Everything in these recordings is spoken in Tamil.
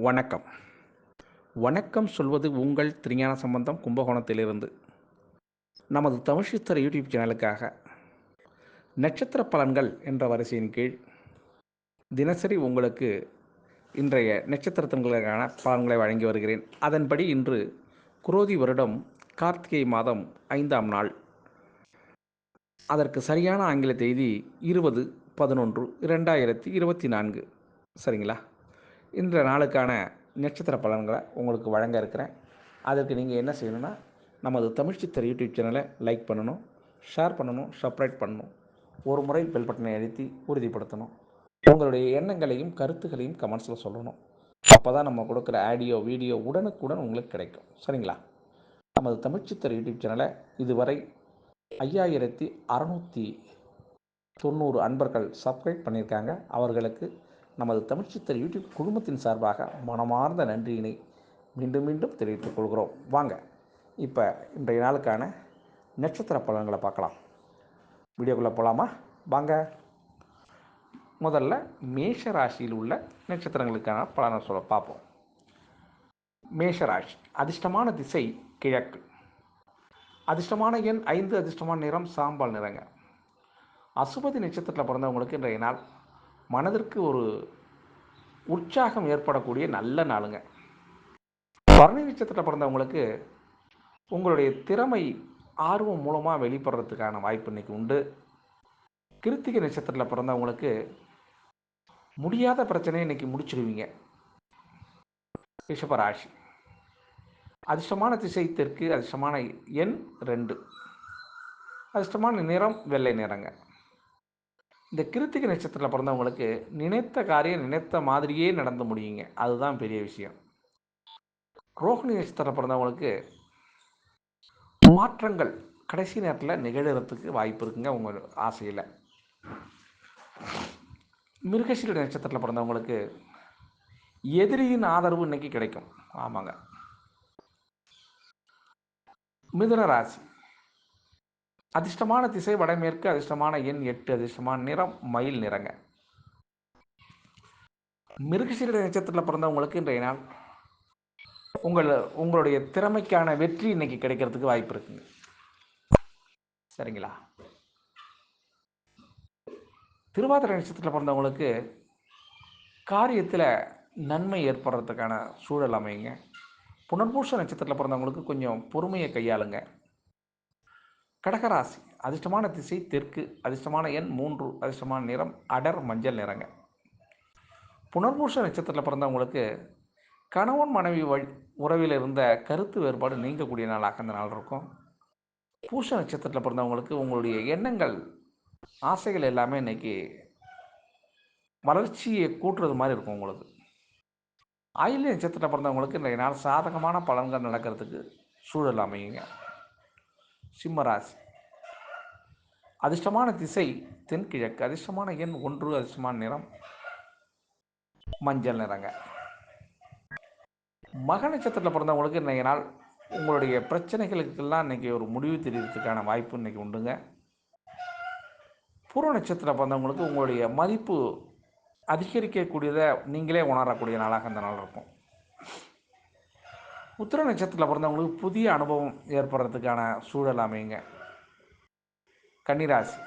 வணக்கம். வணக்கம் சொல்வது உங்கள் திருஞான சம்பந்தம் கும்பகோணத்திலிருந்து. நமது தமிழ் சித்தர் யூடியூப் சேனலுக்காக நட்சத்திர பலன்கள் என்ற வரிசையின் கீழ் தினசரி உங்களுக்கு இன்றைய நட்சத்திரத்தினங்களுக்கான பலன்களை வழங்கி வருகிறேன். அதன்படி இன்று குரோதி வருடம் கார்த்திகை மாதம் ஐந்தாம் நாள். அதற்கு சரியான ஆங்கில தேதி இருபது பதினொன்று இரண்டாயிரத்தி இருபத்தி நான்கு. சரிங்களா? இன்ற நாளுக்கான நட்சத்திர பலன்களை உங்களுக்கு வழங்க இருக்கிறேன். அதற்கு நீங்கள் என்ன செய்யணும்னா நமது தமிழ் சித்தர் யூடியூப் சேனலை லைக் பண்ணணும் ஷேர் பண்ணணும் சப்ரைட் பண்ணணும். ஒரு முறை பெல் பட்டனை அழுத்தி உறுதிப்படுத்தணும். உங்களுடைய எண்ணங்களையும் கருத்துக்களையும் கமெண்ட்ஸில் சொல்லணும். அப்போ தான் நம்ம கொடுக்குற ஆடியோ வீடியோ உடனுக்குடன் உங்களுக்கு கிடைக்கும். சரிங்களா? நமது தமிழ்ச்சித்தர் யூடியூப் சேனலை இதுவரை ஐயாயிரத்தி அறநூற்றி தொண்ணூறு அன்பர்கள் சப்ஸ்கிரைப் பண்ணியிருக்காங்க. அவர்களுக்கு நமது தமிழ் சித்தர் யூடியூப் குழுமத்தின் சார்பாக மனமார்ந்த நன்றியினை மீண்டும் மீண்டும் தெரிவித்துக் கொள்கிறோம். வாங்க இப்போ இன்றைய நாளுக்கான நட்சத்திர பலன்களை பார்க்கலாம். வீடியோக்குள்ளே போகலாமா வாங்க. முதல்ல மேஷ ராசியில் உள்ள நட்சத்திரங்களுக்கான பலனை சொல்ல பார்ப்போம். மேஷராசி அதிர்ஷ்டமான திசை கிழக்கு. அதிர்ஷ்டமான எண் ஐந்து அதிர்ஷ்டமான நிறம் சாம்பல் நிறங்க. அசுபதி நட்சத்திரத்தில் பிறந்தவங்களுக்கு இன்றைய நாள் மனதிற்கு ஒரு உற்சாகம் ஏற்படக்கூடிய நல்ல நாளுங்க. பரணி நட்சத்திரத்தில் பிறந்தவங்களுக்கு உங்களுடைய திறமை ஆர்வம் மூலமாக வெளிப்படுறதுக்கான வாய்ப்பு இன்னைக்கு உண்டு. கிருத்திகை நட்சத்திரத்தில் பிறந்தவங்களுக்கு முடியாத பிரச்சனையை இன்னைக்கு முடிச்சிடுவீங்க. ரிஷபராசி அதிர்ஷ்டமான திசை தெற்கு அதிர்ஷ்டமான எண் ரெண்டு. அதிர்ஷ்டமான நிறம் வெள்ளை நிறங்க. இந்த கிருத்திகை நட்சத்திரத்தில் பிறந்தவங்களுக்கு நினைத்த காரியம் நினைத்த மாதிரியே நடந்து முடியுங்க. அதுதான் பெரிய விஷயம். ரோஹிணி நட்சத்திரத்தில் பிறந்தவங்களுக்கு மாற்றங்கள் கடைசி நேரத்தில் நிகழறதுக்கு வாய்ப்பு இருக்குங்க உங்கள் ஆசையில். மிருகசீல நட்சத்திரத்தில் பிறந்தவங்களுக்கு எதிரியின் ஆதரவு இன்னைக்கு கிடைக்கும். ஆமாங்க. மிதுன ராசி. அதிர்ஷ்டமான திசை வடமேற்கு அதிர்ஷ்டமான எண் எட்டு அதிர்ஷ்டமான நிறம் மயில் நிறங்க. மிருகசீர நட்சத்திரத்தில் பிறந்தவங்களுக்கு இன்றைய நாள் உங்கள் உங்களுடைய திறமைக்கான வெற்றி இன்னைக்கு கிடைக்கிறதுக்கு வாய்ப்பு இருக்குங்க. சரிங்களா? திருவாதிரை நட்சத்திரத்தில் பிறந்தவங்களுக்கு காரியத்தில் நன்மை ஏற்படுறதுக்கான சூழல் அமையுங்க. புனர்பூச நட்சத்திரத்தில் பிறந்தவங்களுக்கு கொஞ்சம் பொறுமையை கையாளுங்க. கடகராசி. அதிர்ஷ்டமான திசை தெற்கு அதிர்ஷ்டமான எண் மூன்று அதிர்ஷ்டமான நிறம் அடர் மஞ்சள் நிறங்க. புனர்பூஷ நட்சத்திரத்தில் பிறந்தவங்களுக்கு கணவன் மனைவி வழி உறவில் இருந்த கருத்து வேறுபாடு நீங்கக்கூடிய நாளாக அந்த நாள் இருக்கும். பூஷ நட்சத்திரத்தில் பிறந்தவங்களுக்கு உங்களுடைய எண்ணங்கள் ஆசைகள் எல்லாமே இன்றைக்கி வளர்ச்சியை கூட்டுறது மாதிரி இருக்கும் உங்களுக்கு. ஆயுள் நட்சத்திரத்தில் பிறந்தவங்களுக்கு இன்றைய நாள் சாதகமான பலன்கள் நடக்கிறதுக்கு சூழல் அமையுங்க. சிம்மராசி அதிர்ஷ்டமான திசை தென்கிழக்கு. அதிர்ஷ்டமான எண் ஒன்று அதிர்ஷ்டமான நிறம் மஞ்சள் நிறங்க. மக நட்சத்திரத்தில் பிறந்தவங்களுக்கு இன்றைய நாள் உங்களுடைய பிரச்சனைகளுக்கெல்லாம் இன்றைக்கி ஒரு முடிவு தெரியறதுக்கான வாய்ப்பு இன்றைக்கி உண்டுங்க. பூர்வ நட்சத்திரத்தில் பிறந்தவங்களுக்கு உங்களுடைய மதிப்பு அதிகரிக்கக்கூடியதை நீங்களே உணரக்கூடிய நாளாக அந்த நாள் இருக்கும். உத்திர நட்சத்திரத்தில் பிறந்தவங்களுக்கு புதிய அனுபவம் ஏற்படுறதுக்கான சூழல் அமையுங்க. கன்னிராசி.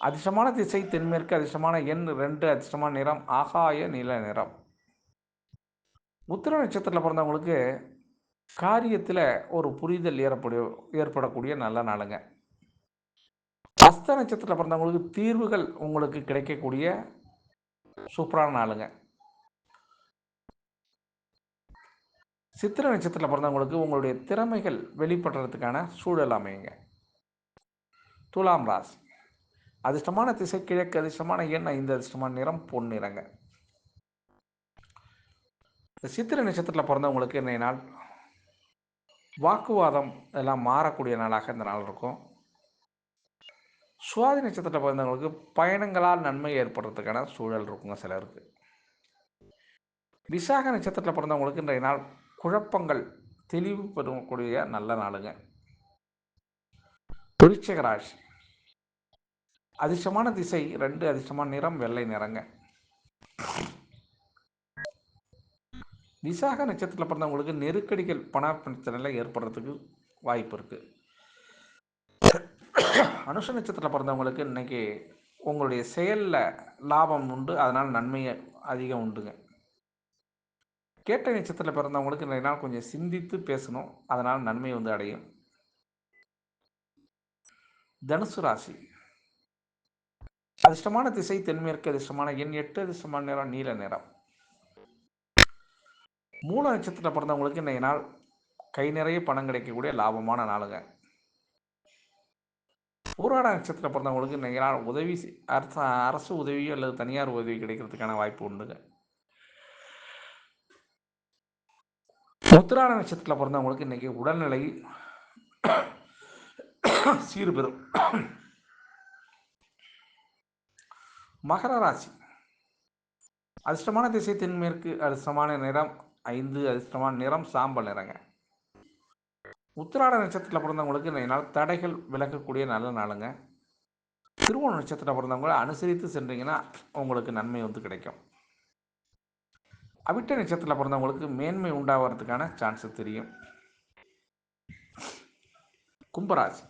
அதிர்ஷ்டமான திசை தென்மேற்கு அதிர்ஷ்டமான எண் ரெண்டு அதிர்ஷ்டமான நிறம் ஆகாய நீல நிறம். உத்திர நட்சத்திரத்தில் பிறந்தவங்களுக்கு காரியத்தில் ஒரு புரிதல் ஏற்பட ஏற்படக்கூடிய நல்ல நாளுங்க. அஸ்த நட்சத்திரத்தில் பிறந்தவங்களுக்கு தீர்வுகள் உங்களுக்கு கிடைக்கக்கூடிய சூப்பரான நாளுங்க. சித்திர நட்சத்திரத்தில் பிறந்தவங்களுக்கு உங்களுடைய திறமைகள் வெளிப்படுறதுக்கான சூழல் அமையுங்க. துலாம் ராசி. அதிர்ஷ்டமான திசை கிழக்கு அதிர்ஷ்டமான எண்ணெய் இந்த அதிர்ஷ்டமான நிறம் பொன்னிறங்க இந்த சித்திர நட்சத்திரத்தில் பிறந்தவங்களுக்கு இன்றைய நாள் வாக்குவாதம் எல்லாம் மாறக்கூடிய நாளாக இந்த நாள் இருக்கும். சுவாதி நட்சத்திரத்தில் பிறந்தவங்களுக்கு பயணங்களால் நன்மை ஏற்படுறதுக்கான சூழல் இருக்குங்க சிலருக்கு. விசாக நட்சத்திரத்தில் பிறந்தவங்களுக்கு இன்றைய நாள் குழப்பங்கள் தெளிவு பெறக்கூடிய நல்ல நாளுங்க. விருச்சிக ராசி. அதிர்ஷ்டமான திசை ரெண்டு அதிர்ஷ்டமான நிறம் வெள்ளை நிறங்க. விசாக நட்சத்திரத்தில் பிறந்தவங்களுக்கு நெருக்கடிகள் பண பிரச்சனையில் ஏற்படுறதுக்கு வாய்ப்பு இருக்குது அனுஷ நட்சத்திரத்தில் பிறந்தவங்களுக்கு இன்றைக்கி உங்களுடைய செயலில் லாபம் உண்டு அதனால் நன்மையை அதிகம் உண்டுங்க. கேட்ட நட்சத்திரத்தில் பிறந்தவங்களுக்கு இன்றைய நாள் கொஞ்சம் சிந்தித்து பேசணும். அதனால் நன்மை வந்து அடையும். தனுசு ராசி. அதிர்ஷ்டமான திசை தென்மேற்கு அதிர்ஷ்டமான எண் எட்டு அதிர்ஷ்டமான நிறம் நீல நிறம். மூல நட்சத்திரத்தில் பிறந்தவங்களுக்கு இன்றைய நாள் கை நிறைய பணம் கிடைக்கக்கூடிய லாபமான நாளுங்க. பூராட நட்சத்திரத்தில் பிறந்தவங்களுக்கு இன்றைய நாள் உதவி அரசு அரசு உதவியோ அல்லது தனியார் உதவி கிடைக்கிறதுக்கான வாய்ப்பு உண்டுங்க. உத்திராட நட்சத்திரத்தில் பிறந்தவங்களுக்கு இன்றைக்கி உடல்நிலை சீர்பெறும் மகர ராசி. அதிர்ஷ்டமான திசை தென்மேற்கு அதிர்ஷ்டமான நிறம் ஐந்து அதிர்ஷ்டமான நிறம் சாம்பல் நிறங்க. உத்திராட நட்சத்திரத்தில் பிறந்தவங்களுக்கு இன்றைய நாள் தடைகள் விலகக்கூடிய நல்ல நாளுங்க. திருவோண நட்சத்திரத்தில் பிறந்தவங்களை அனுசரித்து சென்றீங்கன்னா உங்களுக்கு நன்மை வந்து கிடைக்கும். அவிட்ட நட்சத்திரத்தில் பிறந்தவங்களுக்கு மேன்மை உண்டாகிறதுக்கான சான்ஸ் தெரியும். கும்பராசி.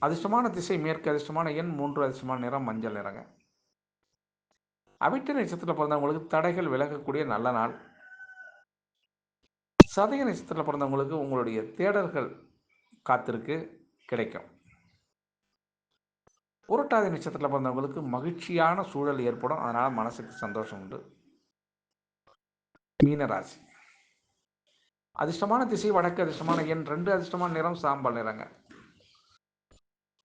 அதிர்ஷ்டமான திசை மேற்கு அதிர்ஷ்டமான எண் மூன்று அதிர்ஷ்டமான நிறம் மஞ்சள் நிறங்க. அவிட்ட நட்சத்திரத்தில் பிறந்தவங்களுக்கு தடைகள் விலகக்கூடிய நல்ல நாள். சதய நட்சத்திரத்தில் பிறந்தவங்களுக்கு உங்களுடைய தேடல்கள் காத்திருக்கு கிடைக்கும். புரட்டாதி நட்சத்திரத்தில் பிறந்தவங்களுக்கு மகிழ்ச்சியான சூழல் ஏற்படும். அதனால் மனசுக்கு சந்தோஷம் உண்டு. மீனராசி. அதிர்ஷ்டமான திசை வடக்கு அதிர்ஷ்டமான எண் ரெண்டு அதிர்ஷ்டமான நிறம் சாம்பல் நிறங்க.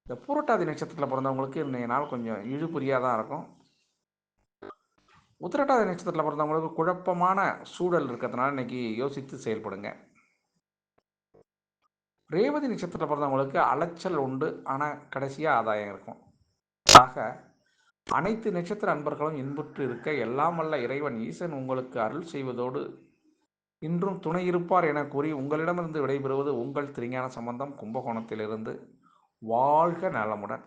இந்த பூரட்டாதி நட்சத்திரத்தில் பிறந்தவங்களுக்கு இன்றைய நாள் கொஞ்சம் இழுபுரியாக தான் இருக்கும். உத்திரட்டாதி நட்சத்திரத்தில் பிறந்தவங்களுக்கு குழப்பமான சூழல் இருக்கிறதுனால இன்னைக்கு யோசித்து செயல்படுங்க. ரேவதி நட்சத்திரத்தில் பிறந்தவங்களுக்கு அலைச்சல் உண்டு ஆனால் கடைசியாக ஆதாயம் இருக்கும். ஆக அனைத்து நட்சத்திர அன்பர்களும் இன்புற்று இருக்க எல்லாம் வல்ல இறைவன் ஈசன் உங்களுக்கு அருள் செய்வதோடு இன்றும் துணை இருப்பார் என கூறி உங்களிடமிருந்து விடைபெறுவது உங்கள் திருஞான சம்பந்தம் கும்பகோணத்திலிருந்து. வாழ்க நலமுடன்.